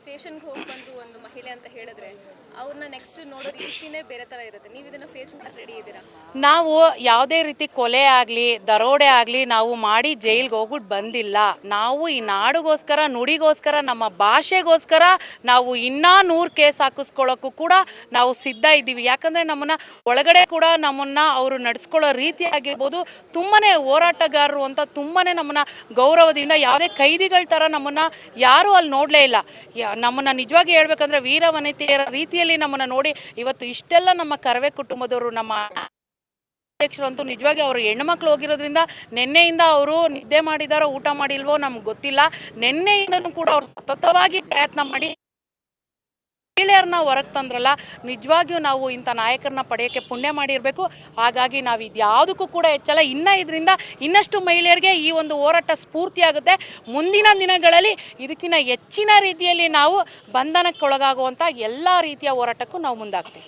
ಸ್ಟೇಷನ್ಗೆ ಹೋಗಿ ಬಂದು ಒಂದು ಮಹಿಳೆ ಅಂತ ಹೇಳಿದ್ರೆ, ಅವ್ರನ್ನ ನೆಕ್ಸ್ಟ್ ನೋಡೋ ರೀತಿನೇ ಬೇರೆ ತರ ಇರುತ್ತೆ. ನೀವು ಇದನ್ನ ಫೇಸ್ ಮಾಡಕ್ಕೆ ರೆಡಿ ಇದ್ದೀರಾ? ನಾವು ಯಾವುದೇ ರೀತಿ ಕೊಲೆ ಆಗಲಿ, ದರೋಡೆ ಆಗಲಿ, ನಾವು ಮಾಡಿ ಜೈಲ್ಗೆ ಹೋಗ್ಬಿಟ್ಟು ಬಂದಿಲ್ಲ. ನಾವು ಈ ನಾಡಿಗೋಸ್ಕರ, ನುಡಿಗೋಸ್ಕರ, ನಮ್ಮ ಭಾಷೆಗೋಸ್ಕರ ನಾವು ಇನ್ನೂ ನೂರು ಕೇಸ್ ಹಾಕಿಸ್ಕೊಳ್ಳೋಕ್ಕೂ ಕೂಡ ನಾವು ಸಿದ್ಧ ಇದ್ದೀವಿ. ಯಾಕಂದರೆ ನಮ್ಮನ್ನು ಒಳಗಡೆ ಕೂಡ ನಮ್ಮನ್ನು ಅವರು ನಡೆಸ್ಕೊಳ್ಳೋ ರೀತಿಯಾಗಿರ್ಬೋದು ತುಂಬಾ ಹೋರಾಟಗಾರರು ಅಂತ ತುಂಬಾ ನಮ್ಮನ್ನು ಗೌರವದಿಂದ, ಯಾವುದೇ ಕೈದಿಗಳ ಥರ ನಮ್ಮನ್ನು ಯಾರೂ ಅಲ್ಲಿ ನೋಡಲೇ ಇಲ್ಲ. ನಮ್ಮನ್ನು ನಿಜವಾಗಿ ಹೇಳ್ಬೇಕಂದ್ರೆ ವೀರ ವನಿತೆಯರ ರೀತಿಯಲ್ಲಿ ನಮ್ಮನ್ನು ನೋಡಿ ಇವತ್ತು ಇಷ್ಟೆಲ್ಲ ನಮ್ಮ ಕರವೇ ಕುಟುಂಬದವರು, ನಮ್ಮ ಅಧ್ಯಕ್ಷರಂತೂ ನಿಜವಾಗಿ ಅವರು ಹೆಣ್ಮಕ್ಳು ಹೋಗಿರೋದ್ರಿಂದ ನಿನ್ನೆಯಿಂದ ಅವರು ನಿದ್ದೆ ಮಾಡಿದಾರೋ ಊಟ ಮಾಡಿಲ್ವೋ ನಮ್ಗೆ ಗೊತ್ತಿಲ್ಲ. ನಿನ್ನೆಯಿಂದನೂ ಕೂಡ ಅವರು ಸತತವಾಗಿ ಪ್ರಯತ್ನ ಮಾಡಿ ಮಹಿಳೆಯರನ್ನ ಹೊರಗೆ ತಂದ್ರಲ್ಲ, ನಿಜವಾಗಿಯೂ ನಾವು ಇಂಥ ನಾಯಕರನ್ನ ಪಡೆಯೋಕ್ಕೆ ಪುಣ್ಯ ಮಾಡಿರಬೇಕು. ಹಾಗಾಗಿ ನಾವು ಇದ್ಯಾವುದಕ್ಕೂ ಕೂಡ ಹೆಚ್ಚಲ್ಲ ಇನ್ನು ಇದರಿಂದ ಇನ್ನಷ್ಟು ಮಹಿಳೆಯರಿಗೆ ಈ ಒಂದು ಹೋರಾಟ ಸ್ಫೂರ್ತಿಯಾಗುತ್ತೆ. ಮುಂದಿನ ದಿನಗಳಲ್ಲಿ ಇದಕ್ಕಿಂತ ಹೆಚ್ಚಿನ ರೀತಿಯಲ್ಲಿ ನಾವು ಬಂಧನಕ್ಕೊಳಗಾಗುವಂಥ ಎಲ್ಲ ರೀತಿಯ ಹೋರಾಟಕ್ಕೂ ನಾವು ಮುಂದಾಗ್ತೀವಿ.